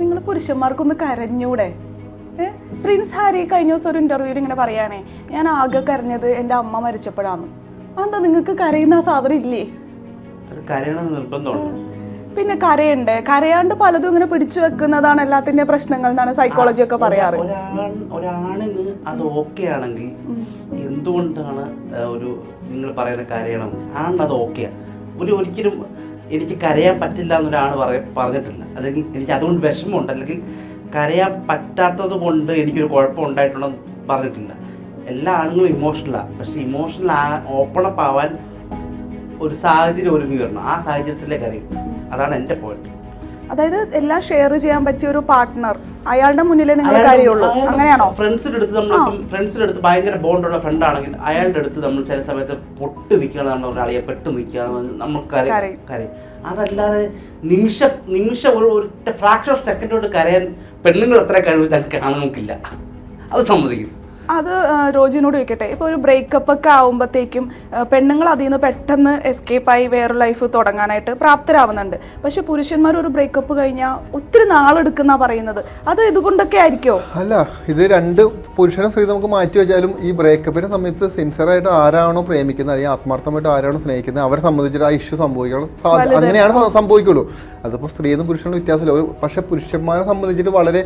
നിങ്ങൾ പുരുഷന്മാർക്കൊന്ന് കരഞ്ഞൂടെ? Prince Harry കഴിഞ്ഞ ദിവസം ഒരു ഇന്റർവ്യൂവിൽ ഇങ്ങനെ പറയുകയാണേ ഞാൻ ആകെ കരഞ്ഞത് എന്റെ അമ്മ മരിച്ചപ്പോഴാണ്. എന്താ നിങ്ങൾക്ക് കരയുന്ന ആ സാധനം ഇല്ലേ? പിന്നെ കരയണ്ടേ? കരയാണ്ട് പലതും ഇങ്ങനെ പിടിച്ചു വെക്കുന്നതാണ് എല്ലാത്തിന്റെ പ്രശ്നങ്ങൾ എന്നാണ് സൈക്കോളജി ഒക്കെ പറയാറ്. ഒരാണിന് അത് ഓക്കെ ആണെങ്കിൽ എന്തുകൊണ്ടാണ് ഒരു നിങ്ങൾ പറയുന്ന കരയണം? ആണത് അത് ഓക്കെയാ ഒരു ഒരിക്കലും എനിക്ക് കരയാൻ പറ്റില്ല എന്നൊരാണ് പറ പറഞ്ഞിട്ടില്ല. അല്ലെങ്കിൽ എനിക്ക് അതുകൊണ്ട് വിഷമമുണ്ട്. അല്ലെങ്കിൽ കരയാൻ പറ്റാത്തത് കൊണ്ട് എനിക്കൊരു കുഴപ്പം ഉണ്ടായിട്ടുണ്ടെന്ന് പറഞ്ഞിട്ടില്ല. എല്ലാ ആളുകളും ഇമോഷണലാണ് പക്ഷെ ഇമോഷണൽ ഓപ്പൺ അപ്പ് ആവാൻ ഒരു സാഹചര്യം ഒരുങ്ങി വരണം. ആ സാഹചര്യത്തിലേക്ക് അറിയും അതാണ് എന്റെ പോയിന്റ് അതായത് എല്ലാം ഷെയർ ചെയ്യാൻ പറ്റിയ ഒരു പാർട്ട്ണർ അയാളുടെ മുന്നിലേ നിങ്ങൾ കാര്യമുള്ളൂ. അങ്ങനെയാണോ? ഫ്രണ്ട്സിന്റെ അടുത്ത് നമ്മൾ ഫ്രണ്ട്സിന്റെ അടുത്ത് ഭയങ്കര ബോണ്ടുള്ള ഫ്രണ്ട് ആണെങ്കിൽ അയാളുടെ അടുത്ത് നമ്മൾ ചില സമയത്ത് പൊട്ട് നിൽക്കുകയാണ് നമ്മൾ ഒരാളെ പെട്ട് നിൽക്കുക നമ്മൾ കരയും. അതല്ലാതെ നിമിഷ നിമിഷ ഒരു ഒറ്റ ഫ്രാക്ഷൻ ഓഫ് സെക്കൻഡ് കൊണ്ട് കരയാൻ പെണ്ണുങ്ങൾ എത്ര കഴിവ് തന്നെ കാണുന്നില്ല അത് സമ്മതിക്കും. അത് രോജിനോട് ചോദിക്കട്ടെ. ഇപ്പോൾ ഒരു ബ്രേക്കപ്പ് ഒക്കെ ആകുമ്പോഴത്തേക്കും പെണ്ണുങ്ങൾ അതിൽ നിന്ന് പെട്ടെന്ന് എസ്കേപ്പ് ആയി വേറെ ലൈഫ് തുടങ്ങാനായിട്ട് പ്രാപ്തരാവുന്നുണ്ട്. പക്ഷെ പുരുഷന്മാർ ഒരു ബ്രേക്കപ്പ് കഴിഞ്ഞാൽ ഒത്തിരി നാളെടുക്കുന്ന പറയുന്നത്. അത് ഇതുകൊണ്ടൊക്കെ ആയിരിക്കോ? അല്ല ഇത് രണ്ട് പുരുഷനെ സ്ത്രീ നമുക്ക് മാറ്റി വെച്ചാലും ഈ ബ്രേക്കപ്പിന്റെ സമയത്ത് സിൻസിയറായിട്ട് ആരാണോ പ്രേമിക്കുന്നത് അല്ലെങ്കിൽ ആത്മാർത്ഥമായിട്ട് ആരാണോ സ്നേഹിക്കുന്നത് അവരെ സംബന്ധിച്ചിട്ട് ആ ഇഷ്യൂ സംഭവിക്കണം അങ്ങനെയാണ് സംഭവിക്കുള്ളൂ. അതിപ്പോൾ സ്ത്രീയെന്നും പുരുഷനും വ്യത്യാസമില്ല. പക്ഷെ പുരുഷന്മാരെ സംബന്ധിച്ചിട്ട് വളരെ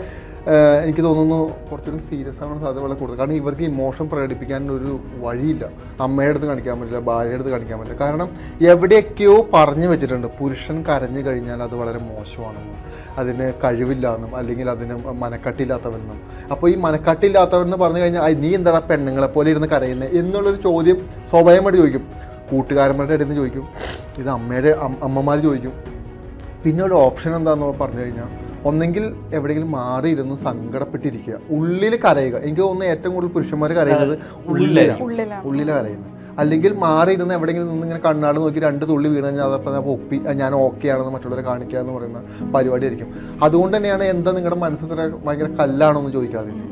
എനിക്ക് തോന്നുന്നു കുറച്ചുകൂടി സീരിയസ് ആവാൻ സാധ്യത വളരെ കൂടുതൽ. കാരണം ഇവർക്ക് ഇമോഷൻ പ്രകടിപ്പിക്കാനൊരു വഴിയില്ല. അമ്മയുടെ അടുത്ത് കാണിക്കാൻ പറ്റില്ല ഭാര്യയുടെ അടുത്ത് കാണിക്കാൻ പറ്റില്ല. കാരണം എവിടെയൊക്കെയോ പറഞ്ഞു വെച്ചിട്ടുണ്ട് പുരുഷൻ കരഞ്ഞു കഴിഞ്ഞാൽ അത് വളരെ മോശമാണെന്നും അതിന് കഴിവില്ല എന്നും അല്ലെങ്കിൽ അതിന് മനക്കട്ടില്ലാത്തവനെന്നും അപ്പോൾ ഈ മനക്കട്ടില്ലാത്തവനെന്ന് പറഞ്ഞു കഴിഞ്ഞാൽ "ഐ, നീ എന്താടാ പെണ്ണുങ്ങളെ പോലെ ഇരുന്ന് കരയുന്നത് എന്നുള്ളൊരു ചോദ്യം സ്വാഭാവികമായിട്ട് ചോദിക്കും. കൂട്ടുകാരന്മാരുടെ അടുത്ത് ചോദിക്കും. ഇത് അമ്മയുടെ അമ്മമാർ ചോദിക്കും. പിന്നെ ഒരു ഓപ്ഷൻ എന്താണെന്ന് പറഞ്ഞു കഴിഞ്ഞാൽ ഒന്നെങ്കിൽ എവിടെയെങ്കിലും മാറിയിരുന്ന് സങ്കടപ്പെട്ടിരിക്കുക. ഉള്ളിൽ കരയുക. എനിക്ക് തോന്നുന്നു ഏറ്റവും കൂടുതൽ പുരുഷന്മാർ കരയുന്നത് ഉള്ളിലാണ് ഉള്ളിലാണ് ഉള്ളിൽ കരയുന്നത്. അല്ലെങ്കിൽ മാറിയിരുന്ന് എവിടെയെങ്കിലും നിന്ന് ഇങ്ങനെ കണ്ണാട് നോക്കി രണ്ട് തുള്ളി വീണ് കഴിഞ്ഞാൽ അതപ്പോൾ ഞാൻ ഒപ്പി ഞാൻ ഓക്കെ ആണെന്ന് മറ്റുള്ളവരെ കാണിക്കുക എന്ന് പറയുന്ന പരിപാടിയായിരിക്കും. അതുകൊണ്ട് തന്നെയാണ് എന്താ നിങ്ങളുടെ മനസ്സിൽ ഭയങ്കര കല്ലാണോ എന്ന് ചോദിക്കാതില്ലേ?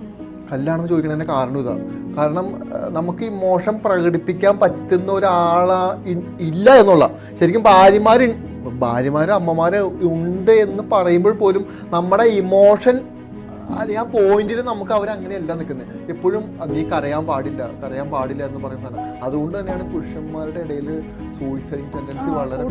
കല്ലാണെന്ന് ചോദിക്കുന്നതിന്റെ കാരണം ഇതാ. കാരണം നമുക്ക് ഈ മോശം പ്രകടിപ്പിക്കാൻ പറ്റുന്ന ഒരാളാ ഇല്ല എന്നുള്ള. ശരിക്കും ഭാര്യമാർ ഭാര്യമാരും അമ്മമാരും ഉണ്ട് എന്ന് പറയുമ്പോൾ പോലും നമ്മുടെ ഇമോഷൻ അല്ലെങ്കിൽ ആ പോയിന്റിൽ നമുക്ക് അവർ അങ്ങനെയല്ല നിൽക്കുന്നത്. എപ്പോഴും നീ കരയാൻ പാടില്ല കരയാൻ പാടില്ല എന്ന് പറയുന്ന സാധനം. അതുകൊണ്ട് തന്നെയാണ് പുരുഷന്മാരുടെ ഇടയിൽ സൂയിസൈഡ് ടെൻഡൻസി വളരെ.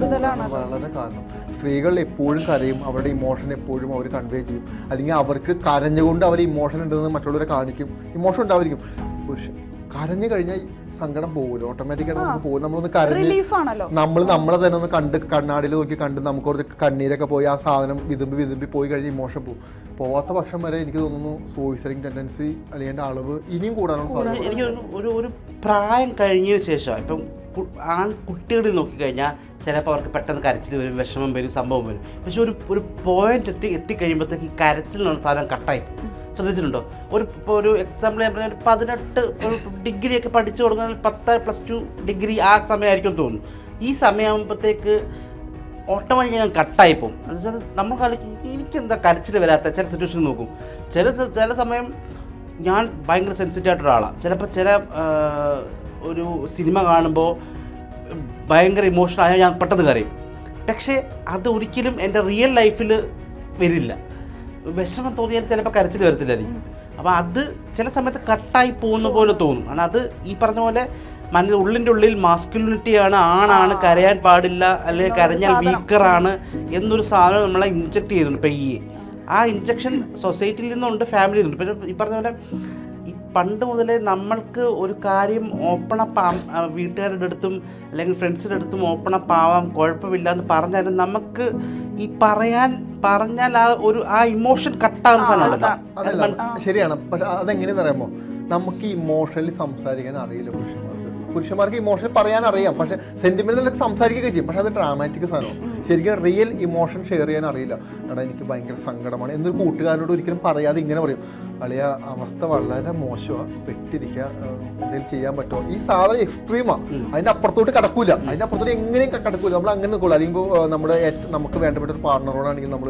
വളരെ കാരണം. സ്ത്രീകൾ എപ്പോഴും കരയും അവരുടെ ഇമോഷൻ എപ്പോഴും അവർ കൺവേ ചെയ്യും. അല്ലെങ്കിൽ അവർക്ക് കരഞ്ഞുകൊണ്ട് അവർ ഇമോഷൻ ഉണ്ടെന്ന് മറ്റുള്ളവരെ കാണിക്കും. ഇമോഷൻ ഉണ്ടാവായിരിക്കും പുരുഷൻ കരഞ്ഞു കഴിഞ്ഞാൽ സങ്കടം പോകുമല്ലോ ഓട്ടോമാറ്റിക്കായിട്ട് നമുക്ക് പോകും നമ്മളൊന്ന് കരഞ്ഞ് നമ്മൾ നമ്മളെ തന്നെ ഒന്ന് കണ്ട് കണ്ണാടിയിൽ നോക്കി കണ്ട് നമുക്ക് കുറച്ച് കണ്ണീരൊക്കെ പോയി ആ സാധനം വിതുമ്പി വിതുമ്പി പോയി കഴിഞ്ഞ് ഇമോഷൻ പോകും പോവാത്ത പക്ഷം വരെ എനിക്ക് തോന്നുന്നു സൂയിസൈഡിങ് ടെൻഡൻസി അല്ലെങ്കിൽ എന്റെ അളവ് ഇനിയും കൂടാനുള്ള എനിക്ക് ഒരു- ഒരു പ്രായം കഴിഞ്ഞ ശേഷം ഇപ്പം ആൺ കുട്ടികളിൽ നോക്കിക്കഴിഞ്ഞാൽ ചിലപ്പോൾ അവർക്ക് പെട്ടെന്ന് കരച്ചിൽ വരും വിഷമം വരും സംഭവം വരും. പക്ഷെ ഒരു ഒരു പോയിന്റ് എത്തി എത്തിക്കഴിയുമ്പോഴത്തേക്ക് ഈ കരച്ചിലുള്ള സാധനം കട്ടായി പോകും. ശ്രദ്ധിച്ചിട്ടുണ്ടോ? ഒരു ഇപ്പോൾ ഒരു എക്സാമ്പിൾ ഞാൻ പറഞ്ഞ ഒരു പതിനെട്ട് ഡിഗ്രി ഒക്കെ പഠിച്ചു കൊടുക്കുന്ന പത്ത് പ്ലസ് ടു ഡിഗ്രി ആ സമയമായിരിക്കും തോന്നുന്നു. ഈ സമയമാകുമ്പോഴത്തേക്ക് ഓട്ടോമാറ്റിക് ഞാൻ കട്ടായി പോകും. എന്നുവെച്ചാൽ നമ്മൾ കളിക്കും എനിക്കെന്താ കരച്ചിൽ വരാത്ത ചില സിറ്റുവേഷൻ നോക്കും. ചില ചില സമയം ഞാൻ ഭയങ്കര സെൻസിറ്റീവ് ആയിട്ടൊരു ആളാണ് ചിലപ്പോൾ ചില ഒരു സിനിമ കാണുമ്പോൾ ഭയങ്കര ഇമോഷണൽ ആയാൽ ഞാൻ പെട്ടെന്ന് കരയും. പക്ഷേ അത് ഒരിക്കലും എന്റെ റിയൽ ലൈഫിൽ വരില്ല. വിഷമം തോന്നിയാൽ ചിലപ്പോൾ കരച്ചിൽ വരത്തില്ലായിരിക്കും അപ്പോൾ അത് ചില സമയത്ത് കട്ടായി പോകുന്ന പോലെ തോന്നും. കാരണം അത് ഈ പറഞ്ഞ പോലെ മന ഉള്ളിന്റെ ഉള്ളിൽ മാസ്കുലിനിറ്റിയാണ് ആണാണ് കരയാൻ പാടില്ല അല്ലെങ്കിൽ കരഞ്ഞാൽ വീക്കറാണ് എന്നൊരു സാധനം നമ്മളെ ഇഞ്ചക്ട് ചെയ്തിട്ടുണ്ട് പെയ്യെ. ആ ഇഞ്ചക്ഷൻ സൊസൈറ്റിയിൽ നിന്നുണ്ട് ഫാമിലിയിൽ നിന്നുണ്ട്. പിന്നെ ഈ പറഞ്ഞ പോലെ പണ്ട് മുതലേ നമ്മൾക്ക് ഒരു കാര്യം ഓപ്പണപ്പ് വീട്ടുകാരുടെ അടുത്തും അല്ലെങ്കിൽ ഫ്രണ്ട്സിന്റെ അടുത്തും ഓപ്പണപ്പ് ആവാം കുഴപ്പമില്ല എന്ന് പറഞ്ഞാലും നമുക്ക് ഈ പറയാൻ പറഞ്ഞാൽ ആ ഒരു ആ ഇമോഷൻ കട്ടാകുന്ന സാധനമല്ല. ശരിയാണ്. പക്ഷെ അതെങ്ങനെയെന്ന് അറിയാമോ നമുക്ക് ഇമോഷണലി സംസാരിക്കാൻ അറിയില്ല പുരുഷന്മാർക്ക്. പുരുഷന്മാർക്ക് ഇമോഷണലി പറയാൻ അറിയാം. പക്ഷെ സെന്റിമെന്റലൊക്കെ സംസാരിക്കുകയൊക്കെ ചെയ്യും. പക്ഷെ അത് ഡ്രാമാറ്റിക് സാധനമാണ്. ശരിക്കും റിയൽ ഇമോഷൻ ഷെയർ ചെയ്യാൻ അറിയില്ല. എടാ എനിക്ക് ഭയങ്കര സങ്കടമാണ്. എന്നൊരു കൂട്ടുകാരോട് ഒരിക്കലും പറയാതെ ഇങ്ങനെ പറയും. അളിയ അവസ്ഥ വളരെ മോശമാണ് പെട്ടിരിക്കുക എന്തെങ്കിലും ചെയ്യാൻ പറ്റുമോ ഈ സാധനം എക്സ്ട്രീമാണ് അതിന്റെ അപ്പുറത്തോട്ട് കടക്കൂല. അതിന്റെ അപ്പുറത്തോട്ട് എങ്ങനെയും കിടക്കൂല കടക്കൂല. നമ്മൾ അങ്ങനെ നിൽക്കുള്ളൂ അല്ലെങ്കിൽ നമ്മുടെ ഏറ്റവും നമുക്ക് വേണ്ടപ്പെട്ട ഒരു പാർട്ണറോടാണെങ്കിൽ നമ്മൾ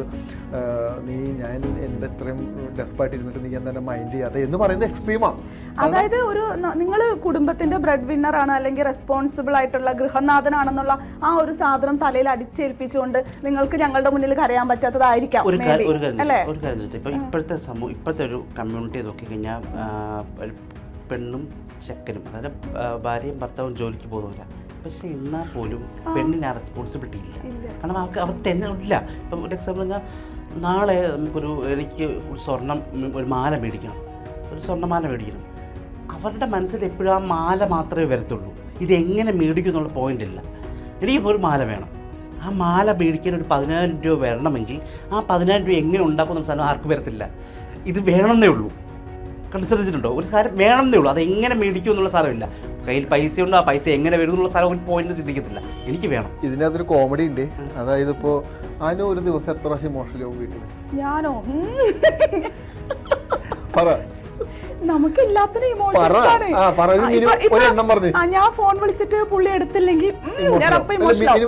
നീ ഞാൻ എന്താ ഇത്രയും ഡെസ്പായിട്ട് ഇരുന്നിട്ട് നീ എന്താ മൈൻഡ് ചെയ്യാതെ? എന്ന് പറയുന്നത് എക്സ്ട്രീമാണ് അതായത് ഒരു നിങ്ങൾ കുടുംബത്തിന്റെ ബ്രെഡ് വിന്നർ ആണ് അല്ലെങ്കിൽ റെസ്പോൺസിബിൾ ആയിട്ടുള്ള ഗൃഹനാഥനാണെന്നുള്ള ആ ഒരു സാധനം തലയിൽ അടിച്ചേൽപ്പിച്ച് സ്നേഹിച്ചുകൊണ്ട് നിങ്ങൾക്ക് ഞങ്ങളുടെ മുന്നിൽ കരയാൻ പറ്റാത്തതായിരിക്കാം ഒരു കാര്യം ഒരു കാര്യം. ഇപ്പൊ ഇപ്പോഴത്തെ സമൂഹം ഇപ്പോഴത്തെ ഒരു കമ്മ്യൂണിറ്റി നോക്കിക്കഴിഞ്ഞാൽ കഴിഞ്ഞാൽ പെണ്ണും ചെക്കനും അതായത് ഭാര്യയും ഭർത്താവും ജോലിക്ക് പോകുന്നില്ല പക്ഷെ എന്നാൽ പോലും പെണ്ണിന് ആ റെസ്പോൺസിബിലിറ്റി ഇല്ല. കാരണം അവർക്ക് അവർക്ക് തന്നെ ഇല്ല ഇപ്പം ഒരു എക്സാമ്പിൾ പറഞ്ഞാൽ നാളെ നമുക്കൊരു എനിക്ക് ഒരു സ്വർണം ഒരു മാല മേടിക്കണം. ഒരു സ്വർണമാല മേടിക്കണം. അവരുടെ മനസ്സിൽ എപ്പോഴും ആ മാല മാത്രമേ വരത്തുള്ളൂ. ഇത് എങ്ങനെ മേടിക്കും എന്നുള്ള പോയിന്റ് ഇല്ല. എനിക്കിപ്പോൾ ഒരു മാല വേണം. ആ മാല മേടിക്കാൻ ഒരു പതിനായിരം രൂപ വരണമെങ്കിൽ ആ പതിനായിരം രൂപ എങ്ങനെ ഉണ്ടാക്കുന്ന സാധനം ആർക്കും വരത്തില്ല. ഇത് വേണമെന്നേ ഉള്ളൂ. കണ്ടുസരിച്ചിട്ടുണ്ടോ ഒരു സാധനം വേണമെന്നേ ഉള്ളൂ. അത് എങ്ങനെ മേടിക്കും എന്നുള്ള സാധനമില്ല കയ്യിൽ പൈസ ഉണ്ടോ? ആ പൈസ എങ്ങനെ വരും എന്നുള്ള സാധനം ഒരു പോയിന്റ് ചിന്തിക്കത്തില്ല. എനിക്ക് വേണം. ഇതിനകത്തൊരു കോമഡി ഉണ്ട്. അതായത് ഇപ്പോ അനു ഒരു ദിവസം എത്ര പ്രാവശ്യം ഇമോഷണൽ ആവും വീട്ടിൽ ഞാനോ പറ. നമുക്കില്ലാത്തൊരു ഇമോഷൻ. ഞാൻ ഫോൺ വിളിച്ചിട്ട് പുള്ളി എടുത്തില്ലെങ്കിൽ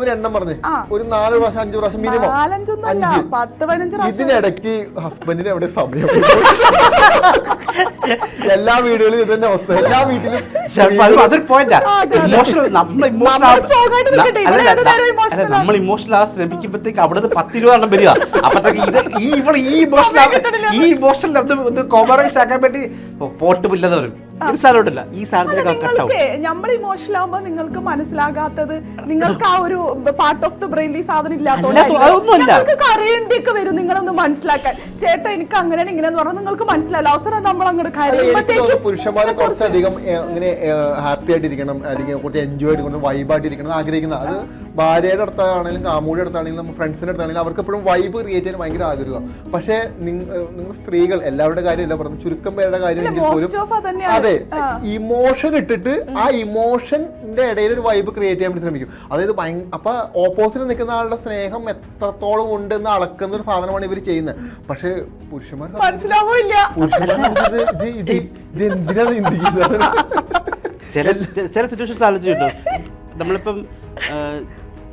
ഒരു എണ്ണം പറഞ്ഞേ. ഒരു നാല് പ്രാവശ്യം അഞ്ചു പ്രാവശ്യം മിനിമം. നാലഞ്ചൊന്നും അല്ല അഞ്ച്. പത്ത് പതിനഞ്ച് ഇതിനിടയ്ക്ക് ഹസ്ബൻഡിന് എവിടെ സമയം എല്ലാ വീടുകളിലും ഇതന്നെ അവസ്ഥ. എല്ലാ വീട്ടിലും അതൊരു പോയിന്റാ. ഇമോഷണൽ നമ്മൾ ഇമോഷണൽ നമ്മൾ. ഇമോഷണൽ ആ ശ്രമിക്കുമ്പോഴത്തേക്ക് അവിടെ പത്ത് ഇരുപത് എണ്ണം വരിക. അപ്പത്തേക്ക് ഇത് ഈ ഇവൾ ഈ ഇമോഷണൽ ഈ ഇമോഷണൽ കോമറൈസ് ആക്കാൻ വേണ്ടി പോട്ട് പില്ലെന്ന് വരും ഒരു സാധനമില്ല ഈ നമ്മൾ ഇമോഷണൽ ആവുമ്പോ നിങ്ങൾക്ക് മനസ്സിലാകാത്തത് നിങ്ങൾക്ക് ആ ഒരു പാർട്ട് ഓഫ് ദ ബ്രെയിൻ ഈ സാധനം അല്ലാത്ത- അതൊന്നുമല്ല. നിങ്ങൾക്ക് കരയേണ്ടിയൊക്കെ വരും. നിങ്ങളൊന്ന് മനസ്സിലാക്കാൻ. ചേട്ടാ എനിക്ക് അങ്ങനെയാണ് ഇങ്ങനെയെന്ന് പറഞ്ഞാൽ നിങ്ങൾക്ക് മനസ്സിലാവില്ല. അവസരം നമ്മൾ അങ്ങോട്ട് എനിക്ക് പുരുഷന്മാരെ കുറച്ചധികം ഇങ്ങനെ ഹാപ്പി ആയിട്ടിരിക്കണം. അല്ലെങ്കിൽ കുറച്ച് എൻജോയ് ആയിട്ട് വൈബായിട്ടിരിക്കണം എന്ന് ആഗ്രഹിക്കുന്ന. അത് ഭാര്യയുടെ അടുത്താണെങ്കിലും കാമൂടെ അടുത്താണെങ്കിലും നമ്മൾ ഫ്രണ്ട്സിന്റെ അടുത്താണെങ്കിലും അവർക്ക് എപ്പോഴും വൈബ് ക്രിയേറ്റ് ചെയ്യാൻ ഭയങ്കര ആഗ്രഹമാണ് പക്ഷേ നിങ്ങൾ സ്ത്രീകൾ എല്ലാവരുടെ കാര്യമല്ല പറഞ്ഞു ചുരുക്കം പേരുടെ കാര്യമെങ്കിൽ പോലും അതെ ഇമോഷൻ ഇട്ടിട്ട് ആ ഇമോഷന്റെ ഇടയിൽ ഒരു വൈബ് ക്രിയേറ്റ് ചെയ്യാൻ വേണ്ടി ശ്രമിക്കും. അതായത് അപ്പൊ ഓപ്പോസിറ്റ് നിൽക്കുന്ന ആളുടെ സ്നേഹം എത്രത്തോളം ഉണ്ട് എന്ന് അളക്കുന്ന ഒരു സാധനമാണ് ഇവർ ചെയ്യുന്നത്. പക്ഷേ പുരുഷന്മാർ മനസ്സിലാവില്ല ഇത് ഇത് ഇത് ഇത് എന്തിനാ ചില ചില സിറ്റുവേഷൻസ് ആലോചിച്ചിട്ടുണ്ട് നമ്മളിപ്പം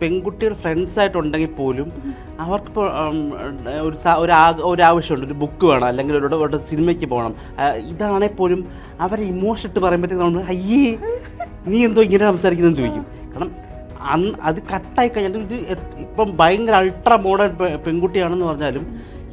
പെൺകുട്ടികൾ ഫ്രണ്ട്സ് ആയിട്ടുണ്ടെങ്കിൽ പോലും അവർക്കിപ്പോൾ ഒരു ഒരു ആവശ്യമുണ്ട്. ഒരു ബുക്ക് വേണം അല്ലെങ്കിൽ ഒരു സിനിമയ്ക്ക് പോകണം. ഇതാണെങ്കിൽ പോലും അവരെ ഇമോഷൻ ഇട്ട് പറയുമ്പോഴത്തേക്ക് നമ്മൾ അയ്യേ നീ എന്തോ ഇങ്ങനെ സംസാരിക്കുന്നതെന്ന് ചോദിക്കും. കാരണം അന്ന് അത് കട്ടായി കഴിഞ്ഞാൽ ഇത് ഇപ്പം ഭയങ്കര അൾട്രാ മോഡേൺ പെൺകുട്ടിയാണെന്ന് പറഞ്ഞാലും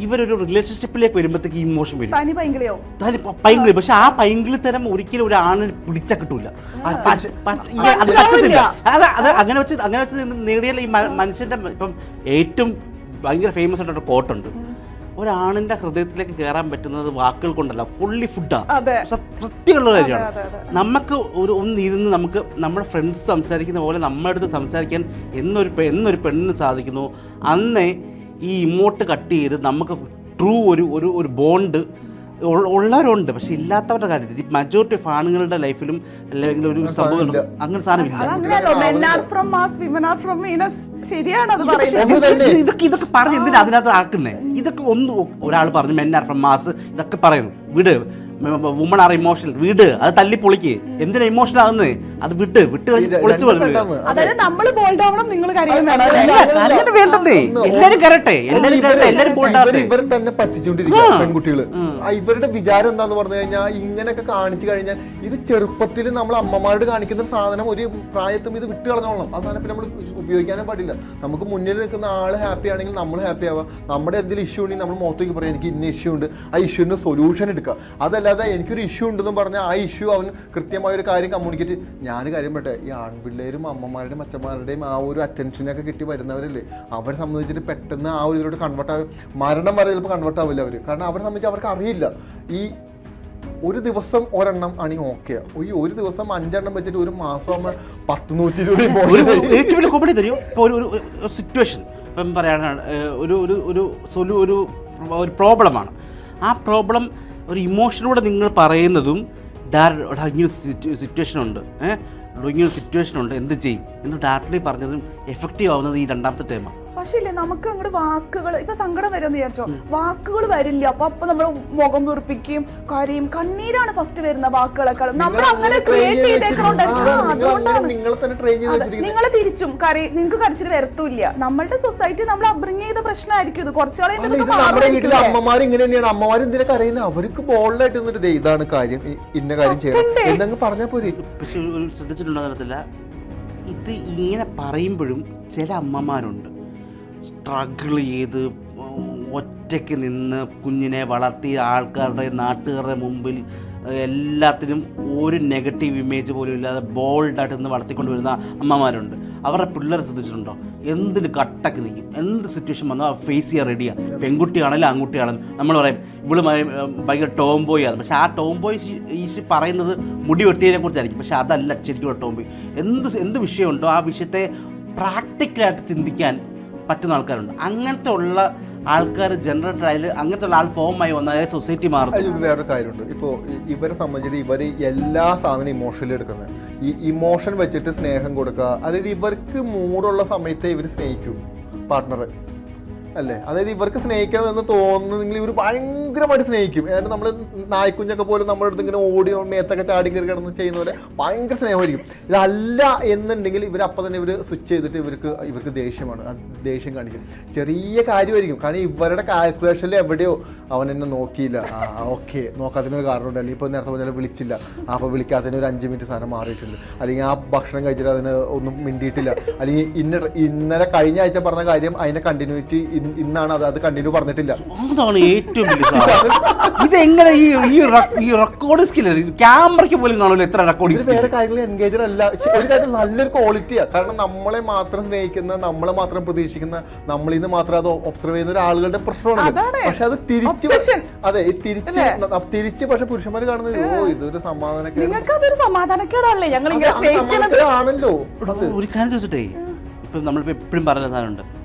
ഇവരൊരു റിലേഷൻഷിപ്പിലേക്ക് വരുമ്പോഴത്തേക്ക് ഇമോഷൻ വരും. തനി പൈങ്കിളിയോ? തനി പൈങ്കിളി. പക്ഷെ ആ പൈങ്കിളി തരം ഒരിക്കലും ഒരു ആണിന് പിടിച്ച കിട്ടൂല. അത് പറ്റത്തില്ല അത് അത് അങ്ങനെ വെച്ച് അങ്ങനെ വെച്ച് നേടിയാൽ ഈ മനുഷ്യന്റെ ഇപ്പം ഏറ്റവും ഭയങ്കര ഫേമസ് ആയിട്ടൊരു കോട്ടുണ്ട് ഒരാണിന്റെ ഹൃദയത്തിലേക്ക് കയറാൻ പറ്റുന്നത് വാക്കുകൾ കൊണ്ടല്ല ഫുള്ളി ഫുഡാണ് സത്യമുള്ള കാര്യമാണ്. നമുക്ക് ഒരു ഒന്നിരുന്ന് നമുക്ക് നമ്മുടെ ഫ്രണ്ട്സ് സംസാരിക്കുന്ന പോലെ നമ്മുടെ അടുത്ത് സംസാരിക്കാൻ എന്നൊരു എന്നൊരു പെണ്ണിന് സാധിക്കുന്നു. അന്നേ ഈ ഇമോട്ട് കട്ട് ചെയ്ത് നമുക്ക് ട്രൂ ഒരു ഒരു ഒരു ബോണ്ട് ഉള്ളവരുണ്ട്. പക്ഷെ ഇല്ലാത്തവരുടെ കാര്യത്തിൽ ഈ മജോറിറ്റി ഓഫ് ആണുങ്ങളുടെ ലൈഫിലും അല്ലെങ്കിൽ ഒരു സംഭവം. അങ്ങനെ സാധനമില്ല ഇതൊക്കെ ഇതൊക്കെ പറഞ്ഞ് എന്തിനാ അതിനകത്ത് ആക്കുന്നേ? ഇതൊക്കെ ഒന്ന് ഒരാൾ പറഞ്ഞു മെൻ ആർ ഫ്രം മാസ് ഇതൊക്കെ പറയുന്നു വിട്. വുമൺ ആർ ഇമോഷണൽ വിട്. അത് തല്ലി പൊളിക്ക്. എന്തിനാ ഇമോഷണൽ ആവുന്നത് അത് വിട്ട്. വിട്ട് പൊളിച്ചു വേണ്ടേ എല്ലാരും കരട്ടെ. എല്ലാരും കരട്ടെ. എല്ലാരും തന്നെ ഇവരുടെ വിചാരം എന്താന്ന് പറഞ്ഞു കഴിഞ്ഞാൽ ഇങ്ങനെയൊക്കെ കാണിച്ചു കഴിഞ്ഞാൽ ഇത് ചെറുപ്പത്തിൽ നമ്മൾ അമ്മമാരോട് കാണിക്കുന്ന ഒരു സാധനം ഒരു പ്രായത്തും ഇത് വിട്ട് കളഞ്ഞോളണം. ആ സാധനം നമ്മൾ ഉപയോഗിക്കാനും പാടില്ല. നമുക്ക് മുന്നിൽ നിൽക്കുന്ന ആൾ ഹാപ്പി ആണെങ്കിൽ നമ്മൾ ഹാപ്പി ആവാം. നമ്മുടെ എന്തെങ്കിലും ഇഷ്യൂ ഉണ്ടെങ്കിൽ നമ്മൾ മുഖത്തേക്ക് പറയാം എനിക്ക് ഇന്ന ഇഷ്യൂ ഉണ്ട്. ആ ഇഷ്യൂവിന് സൊല്യൂഷൻ എടുക്കുക. അതല്ലാതെ എനിക്കൊരു ഇഷ്യൂ ഉണ്ടെന്ന് പറഞ്ഞാൽ ആ ഇഷ്യൂ അവൻ കൃത്യമായ ഒരു കാര്യം കമ്മ്യൂണിക്കേറ്റ് ഞാൻ കാര്യം പറ്റേ ഈ ആൺപിള്ളേരും അമ്മമാരുടെയും അച്ഛന്മാരുടെയും ആ ഒരു അറ്റൻഷനൊക്കെ കിട്ടി വരുന്നവരല്ലേ? അവരെ സംബന്ധിച്ചിട്ട് പെട്ടെന്ന് ആ ഒരു ഇതിലോട്ട് കൺവേർട്ട് ആവും. മരണം വരെ ചിലപ്പോൾ കൺവേർട്ട് ആവില്ല അവർ കാരണം അവരെ സംബന്ധിച്ച് അവർക്ക് അറിയില്ല. ഈ ഒരു ദിവസം ഒരെണ്ണം ആണെങ്കിൽ ഓക്കെ ഈ ഒരു ദിവസം അഞ്ചെണ്ണം വെച്ചിട്ട് ഒരു മാസം പത്ത് നൂറ്റി ഇരുപത് ഒരു കോമഡി ഇപ്പോൾ സിറ്റുവേഷൻ ഇപ്പം പറയാനാണ് ഒരു ഒരു ഒരു സൊലു ഒരു ഒരു പ്രോബ്ലമാണ് ആ പ്രോബ്ലം ഒരു ഇമോഷനിലൂടെ നിങ്ങൾ പറയുന്നതും ഡയറക്റ്റ് ഇങ്ങനെ സിറ്റുവേഷൻ ഉണ്ട് ഏഹ് ഇങ്ങനെ സിറ്റുവേഷൻ ഉണ്ട് എന്ത് ചെയ്യും? എന്ന് ഡയറക്റ്റ്ലി പറഞ്ഞതും എഫക്റ്റീവ് ആവുന്നത് ഈ രണ്ടാമത്തെ ടൈമാണ് പക്ഷേ ഇല്ലേ നമുക്ക് അങ്ങോട്ട് വാക്കുകൾ ഇപ്പൊ സങ്കടം വരുമെന്ന് വിചാരിച്ചോ? വാക്കുകൾ വരില്ല. അപ്പൊ അപ്പൊ നമ്മൾ മുഖം വീർപ്പിക്കും കരയും. കണ്ണീരാണ് ഫസ്റ്റ് വരുന്ന വാക്കുകളെക്കാളും. നമ്മൾ അങ്ങനെ ക്രിയേറ്റ് അതുകൊണ്ടാണ്. നിങ്ങളെ തന്നെ ട്രെയിൻ ചെയ്ത് വെച്ചിരിക്കുന്നത്. നിങ്ങളെ തിരിച്ചും കറി നിങ്ങൾക്ക് കരച്ചിൽ വരത്തൂല്ല. നമ്മളുടെ സൊസൈറ്റി നമ്മൾ അബ്രിങ് ചെയ്ത പ്രശ്നമായിരിക്കും ഇത്. കുറച്ചാളെ അമ്മമാർ ഇങ്ങനെ തന്നെയാണ്. അമ്മമാർ എന്തിനൊക്കെ അറിയുന്നത് അവർക്ക് ബോൾഡായിട്ട് നിന്നിട്ട് ദേ ഇതാണ് കാര്യം. ഇന്ന കാര്യം ചെയ്യണം. എന്നങ്ങ് പറഞ്ഞാൽ പോരെ. പക്ഷെ ഒരു ശ്രദ്ധിച്ചിട്ടുണ്ടോ ഇത് ഇങ്ങനെ പറയുമ്പോഴും ചില അമ്മമാരുണ്ട്. സ്ട്രഗിൾ ചെയ്ത് ഒറ്റയ്ക്ക് നിന്ന് കുഞ്ഞിനെ വളർത്തിയ ആൾക്കാരുടെ നാട്ടുകാരുടെ മുമ്പിൽ എല്ലാത്തിനും ഒരു നെഗറ്റീവ് ഇമേജ് പോലും ഇല്ലാതെ ബോൾഡായിട്ട് നിന്ന് വളർത്തിക്കൊണ്ട് വരുന്ന അമ്മമാരുണ്ട്. അവരുടെ പിള്ളേരെ ശ്രദ്ധിച്ചിട്ടുണ്ടോ? എന്തിന് കട്ടക്ക് നിൽക്കും? എന്ത് സിറ്റുവേഷൻ വന്നാൽ ഫേസ് ചെയ്യാൻ റെഡിയാണ് പെൺകുട്ടിയാണെങ്കിലും ആൺകുട്ടിയാണെങ്കിലും നമ്മൾ പറയും ഇവൾ ഭയ- ഭയങ്കര ആണ്. പക്ഷെ ആ ടോം ബോയ് ഈശ് പറയുന്നത് മുടി വെട്ടിയതിനെ കുറിച്ചായിരിക്കും. പക്ഷെ അതല്ല ശരിക്കും ടോം ബോയ് എന്ത് എന്ത് വിഷയമുണ്ടോ ആ വിഷയത്തെ പ്രാക്ടിക്കലായിട്ട് ചിന്തിക്കാൻ പറ്റുന്ന ആൾക്കാരുണ്ട്. അങ്ങനത്തെ ഉള്ള ആൾക്കാർ ജനറേറ്റർ ആയാലും അങ്ങനത്തെ ഉള്ള ആൾ ഫോം ആയി വന്നാൽ സൊസൈറ്റി മാറും അതിലൊരു വേറൊരു കാര്യമുണ്ട്. ഇപ്പോൾ ഇവരെ സംബന്ധിച്ചിട്ട് ഇവർ എല്ലാ സാധനവും ഇമോഷനിൽ എടുക്കുന്നത്. ഈ ഇമോഷൻ വെച്ചിട്ട് സ്നേഹം കൊടുക്കുക. അതായത് ഇവർക്ക് മൂടുള്ള സമയത്തെ ഇവർ സ്നേഹിക്കും പാർട്ട്ണർ അല്ലേ? അതായത് ഇവർക്ക് സ്നേഹിക്കണം എന്ന് തോന്നുന്നെങ്കിൽ ഇവർ ഭയങ്കരമായിട്ട് സ്നേഹിക്കും. അതായത് നമ്മൾ നായ്ക്കുഞ്ഞൊക്കെ പോലും നമ്മുടെ അടുത്ത് ഇങ്ങനെ ഓടി മേത്തൊക്കെ ചാടി കയറി കിടന്ന് ചെയ്യുന്ന പോലെ ഭയങ്കര സ്നേഹമായിരിക്കും. ഇതല്ല എന്നുണ്ടെങ്കിൽ ഇവർ അപ്പം തന്നെ ഇവർ സ്വിച്ച് ചെയ്തിട്ട് ഇവർക്ക് ഇവർക്ക് ദേഷ്യമാണ്. ദേഷ്യം കാണിക്കും. ചെറിയ കാര്യമായിരിക്കും. കാരണം ഇവരുടെ കാൽക്കുലേഷനിൽ എവിടെയോ അവൻ എന്നെ നോക്കിയില്ല. ആ ഓക്കെ നോക്കാത്തതിനൊരു കാരണമുണ്ട് അല്ലെങ്കിൽ ഇപ്പോൾ നേരത്തെ പറഞ്ഞാൽ വിളിച്ചില്ല. അപ്പോൾ വിളിക്കാത്തതിന് ഒരു അഞ്ച് മിനിറ്റ് സാധനം മാറിയിട്ടുണ്ട്. അല്ലെങ്കിൽ ആ ഭക്ഷണം കഴിച്ചിട്ട് അതിന് ഒന്നും മിണ്ടിയിട്ടില്ല. അല്ലെങ്കിൽ ഇന്ന ഇന്നലെ കഴിഞ്ഞ ആഴ്ച പറഞ്ഞ കാര്യം അതിന്റെ കണ്ടിന്യൂറ്റി ഇന്നാണ് അത് അത് കണ്ടിന്യൂ പറഞ്ഞിട്ടില്ല. അതാണ് ഏറ്റവും വലിയ സാധനം ഇതെങ്ങനെ ഈ ഈ റെക്- ഈ റെക്കോർഡ് സ്കിൽ ക്യാമറയ്ക്ക് പോലും കാണുമല്ലോ എത്ര റെക്കോർഡ് ഇത് സ്കിൽ വേറെ കാര്യങ്ങളിൽ എൻഗേജർ അല്ല. ശ- ഒരു കാര്യം നല്ലൊരു ക്വാളിറ്റിയാണ് കാരണം നമ്മളെ മാത്രം സ്നേഹിക്കുന്ന നമ്മളെ മാത്രം പ്രതീക്ഷിക്കുന്ന നമ്മളിൽ നിന്ന് മാത്രം അത് ഒബ്സർവ് ചെയ്യുന്ന ഒരാളുകളുടെ പ്രശ്നമാണ് അതാണ്. പക്ഷെ അത് തിരിച്ച് Obsession. അതെ ഈ തിരിച്ച് ന- തിരിച്ച് പക്ഷെ പുരുഷന്മാർ കാണുന്നത് ഓ ഇതൊരു സമാധാനക്കേട്. നിങ്ങൾക്ക് അതൊരു സമാധാനക്കേടല്ലേ? ഞങ്ങൾ ഇങ്ങനെ അത് സ്നേഹിക്കണത്. ആണല്ലോ. അത് ഒരു കാര്യം ചോദിച്ചിട്ടേ? ഇപ്പം നമ്മളിപ്പോൾ എപ്പോഴും പറയുന്ന സാധനമുണ്ട്.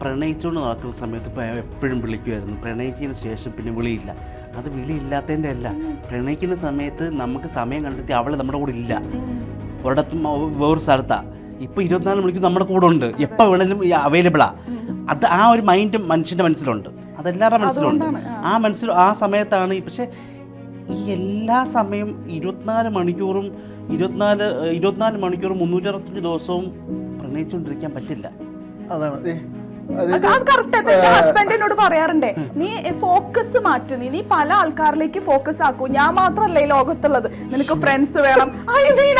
പ്രണയിച്ചുകൊണ്ട് നടക്കുന്ന സമയത്ത് ഇപ്പോൾ എപ്പോഴും വിളിക്കുമായിരുന്നു പ്രണയിച്ചതിന് ശേഷം പിന്നെ വിളിയില്ല. അത് വിളിയില്ലാത്തതിന്റെ അല്ല. പ്രണയിക്കുന്ന സമയത്ത് നമുക്ക് സമയം കണ്ടെത്തി അവൾ നമ്മുടെ കൂടെ ഇല്ല. ഒരിടത്തും വേറൊരു സ്ഥലത്താണ് ഇപ്പോൾ ഇരുപത്തിനാല് മണിക്കൂർ നമ്മുടെ കൂടെ ഉണ്ട്. എപ്പോൾ വേണേലും അവൈലബിളാ അത് ആ ഒരു മൈൻഡ് മനുഷ്യന്റെ മനസ്സിലുണ്ട്. അതെല്ലാവരുടെ മനസ്സിലുണ്ട്. ആ. മനസ്സിൽ ആ സമയത്താണ് ഈ പക്ഷേ ഈ എല്ലാ സമയം ഇരുപത്തിനാല് മണിക്കൂറും ഇരുപത്തിനാല് ഇരുപത്തിനാല് മണിക്കൂറും മുന്നൂറ്ററുപത്തഞ്ച് ദിവസവും പ്രണയിച്ചുകൊണ്ടിരിക്കാൻ പറ്റില്ല. അതാണ്. ഏ, അത് അതായത് അത് കറക്റ്റ് എന്റെ ഹസ്ബൻഡ് എന്നോട് പറയാറുണ്ടേ. നീ ഫോക്കസ് മാറ്റു. നീ നീ പല ആൾക്കാരിലേക്ക് ഫോക്കസ് ആക്കൂ. ഞാൻ മാത്രല്ലേ ഈ ലോകത്തുള്ളത്. നിനക്ക് ഫ്രണ്ട്സ് വേണം.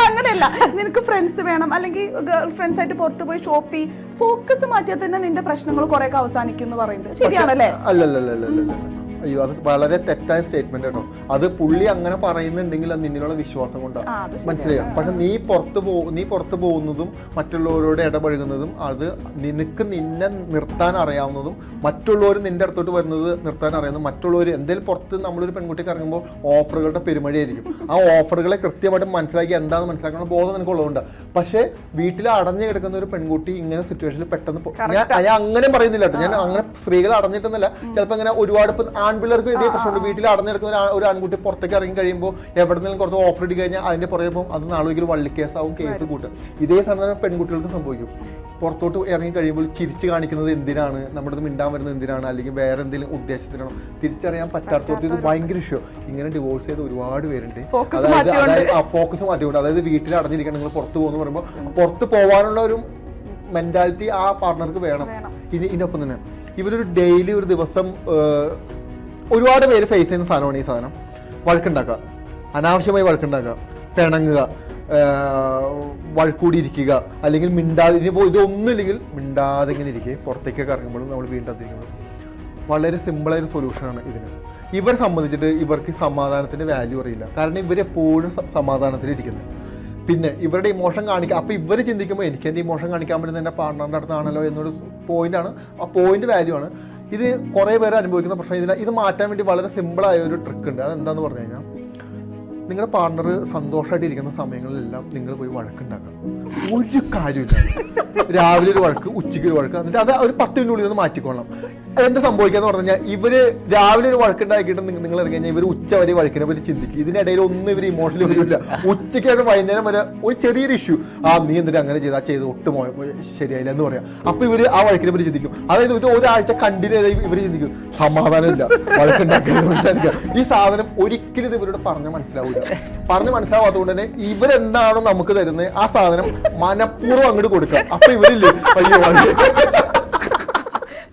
അങ്ങനെയല്ല. നിനക്ക് ഫ്രണ്ട്സ് വേണം. അല്ലെങ്കിൽ ഗേൾ ഫ്രണ്ട്സ് ആയിട്ട് പുറത്തു പോയി ഷോപ്പ് ഫോക്കസ് മാറ്റിയാൽ തന്നെ നിന്റെ പ്രശ്നങ്ങൾ കുറെ അവസാനിക്കും എന്ന് പറയുന്നത് ശരിയാണല്ലേ? അയ്യോ അത് വളരെ തെറ്റായ സ്റ്റേറ്റ്മെന്റ് കേട്ടോ അത് പുള്ളി അങ്ങനെ പറയുന്നുണ്ടെങ്കിൽ അത് നിന്നിലുള്ള വിശ്വാസം കൊണ്ടാണ് ആ, മനസ്സിലായോ? പക്ഷെ നീ പുറത്ത് പോ നീ പുറത്ത് പോകുന്നതും മറ്റുള്ളവരോട് ഇടപഴകുന്നതും അത് നിനക്ക് നിന്നെ നിർത്താൻ അറിയാവുന്നതും മറ്റുള്ളവർ നിന്റെ അടുത്തോട്ട് വരുന്നത് നിർത്താൻ അറിയാവുന്നതും മറ്റുള്ളവർ എന്തെങ്കിലും പുറത്ത് നമ്മളൊരു പെൺകുട്ടിക്ക് ഇറങ്ങുമ്പോൾ ഓഫറുകളുടെ പെരുമഴയായിരിക്കും. ആ ഓഫറുകളെ കൃത്യമായിട്ട് മനസ്സിലാക്കി എന്താണെന്ന് മനസ്സിലാക്കാനുള്ള ബോധം നിനക്ക് ഉള്ളതുകൊണ്ട് പക്ഷേ വീട്ടിൽ അടഞ്ഞു കിടക്കുന്ന ഒരു പെൺകുട്ടി ഇങ്ങനെ സിറ്റുവേഷനിൽ പെട്ടെന്ന് ഞാൻ അങ്ങനെ പറയുന്നില്ല കേട്ടോ. ഞാൻ അങ്ങനെ സ്ത്രീകൾ അടഞ്ഞിട്ടൊന്നുമല്ല. ചിലപ്പോൾ ഇങ്ങനെ ഒരുപാട് ഇപ്പം ആൺപിള്ളേർക്ക് ഇതേ പ്രശ്നമുണ്ട്. വീട്ടിൽ അടഞ്ഞെടുക്കുന്ന ഒരു ആൺകുട്ടി പുറത്തേക്ക് ഇറങ്ങി കഴിയുമ്പോൾ എവിടെ നിന്നും കുറച്ച് ഓഫർ ഇട്ട് കഴിഞ്ഞാൽ അതിന്റെ പുറകെ പോകും. അത് നാളെ ഒരിക്കലും വള്ളിക്കേസാവും കേസ് കൂട്ടും. ഇതേ സാധനം പെൺകുട്ടികൾക്ക് സംഭവിക്കും. പുറത്തോട്ട് ഇറങ്ങി കഴിയുമ്പോൾ ചിരിച്ചു കാണിക്കുന്നത് എന്തിനാണ്? നമ്മുടെ മിണ്ടാൻ വരുന്നത് എന്തിനാണ്? അല്ലെങ്കിൽ വേറെ എന്തെങ്കിലും ഉദ്ദേശത്തിനാണോ തിരിച്ചറിയാൻ പറ്റാത്തവർക്ക് ഇത് ഭയങ്കര ഇഷ്യൂ ഇങ്ങനെ ഡിവോഴ്സ് ചെയ്ത് ഒരുപാട് പേരുണ്ട്. അതായത്. അതായത് ആ ഫോക്കസ് മാറ്റിക്കൊണ്ട് അതായത് വീട്ടിൽ അടഞ്ഞിരിക്കണം നിങ്ങൾ പുറത്ത് പോകുന്നു പറയുമ്പോൾ പുറത്ത് പോകാനുള്ള ഒരു മെന്റാലിറ്റി ആ പാർട്ട്ണർക്ക് വേണം. ഇനി ഇതിനൊപ്പം തന്നെ ഇവരൊരു ഡെയിലി ഒരു ദിവസം ഒരുപാട് പേര് ഫേസ് ചെയ്യുന്ന സാധനമാണ് ഈ സാധനം. വഴക്കുണ്ടാക്കുക. അനാവശ്യമായി വഴക്കുണ്ടാക്കുക. പിണങ്ങുക. വഴക്കൂടിയിരിക്കുക. അല്ലെങ്കിൽ മിണ്ടാതെ ഇനിയിപ്പോൾ ഇതൊന്നുമില്ലെങ്കിൽ മിണ്ടാതെ ഇങ്ങനെ ഇരിക്കുക. പുറത്തേക്കൊക്കെ ഇറങ്ങുമ്പോഴും നമ്മൾ വീണ്ടാതിരിക്കുമ്പോഴും വളരെ സിമ്പിളായ ഒരു സൊല്യൂഷനാണ് ഇതിന്. ഇവരെ സംബന്ധിച്ചിട്ട് ഇവർക്ക് സമാധാനത്തിന്റെ വാല്യൂ അറിയില്ല. കാരണം ഇവരെപ്പോഴും സമാധാനത്തിലിരിക്കുന്നത് പിന്നെ ഇവരുടെ ഇമോഷൻ കാണിക്കുക അപ്പോൾ ഇവർ ചിന്തിക്കുമ്പോൾ എനിക്ക് എന്റെ ഇമോഷൻ കാണിക്കാൻ പറ്റുന്ന എന്റെ പാർട്ണറിന്റെ അടുത്താണല്ലോ എന്നൊരു പോയിന്റാണ് ആ പോയിന്റ് വാല്യൂ ആണ്. ഇത് കുറേ പേര് അനുഭവിക്കുന്ന. പ്രശ്നം ഇതിന് ഇത് മാറ്റാൻ വേണ്ടി വളരെ സിമ്പിളായ ഒരു ട്രിക്ക് ഉണ്ട്. അതെന്താന്ന് പറഞ്ഞു കഴിഞ്ഞാൽ നിങ്ങളുടെ പാർട്ണർ സന്തോഷമായിട്ട് ഇരിക്കുന്ന സമയങ്ങളിലെല്ലാം നിങ്ങൾ പോയി വഴക്കുണ്ടാക്കാം ഒരു കാര്യമില്ല രാവിലെ ഒരു വഴക്ക് ഉച്ചയ്ക്ക് ഒരു വഴക്ക് എന്നിട്ട് അത് ഒരു പത്ത് മിനിറ്റ് ഉള്ളിൽ നിന്ന് മാറ്റിക്കൊള്ളാം എന്താ സംഭവിക്കാന്ന് പറഞ്ഞു കഴിഞ്ഞാൽ ഇവർ രാവിലെ ഒരു വഴക്കുണ്ടാക്കിയിട്ട് നിങ്ങൾ ഇറങ്ങി കഴിഞ്ഞാൽ ഇവർ ഉച്ച വരെ വഴക്കിനെ പറ്റി ചിന്തിക്കും. ഇതിനിടയിൽ ഒന്നും ഇവർ ഇമോഷണലി വരില്ല ഉച്ചയ്ക്ക് വൈകുന്നേരം വരെ ഒരു ചെറിയൊരു ഇഷ്യൂ ആ നീ എന്നിട്ട് അങ്ങനെ ചെയ്താ? ചെയ്ത് ഒട്ടും ശരിയായില്ല എന്ന് പറയാം. അപ്പൊ ഇവർ ആ വഴക്കിനെ പറ്റി ചിന്തിക്കും. അതായത് ഇത് ഒരാഴ്ച കണ്ടിന്യൂ ചെയ്ത് ഇവർ ചിന്തിക്കും. സമാധാനമില്ല. വഴക്കുണ്ടാക്കി ഈ സാധനം ഒരിക്കലും ഇത് ഇവരോട് പറഞ്ഞ് മനസ്സിലാവില്ല പറഞ്ഞ് മനസ്സിലാവാത്തതുകൊണ്ട് തന്നെ ഇവരെന്താണോ നമുക്ക് തരുന്നത് ആ സാധനം മനഃപൂർവം അങ്ങോട്ട് കൊടുക്കുക അപ്പൊ ഇവരില്ലേ? അയ്യോ.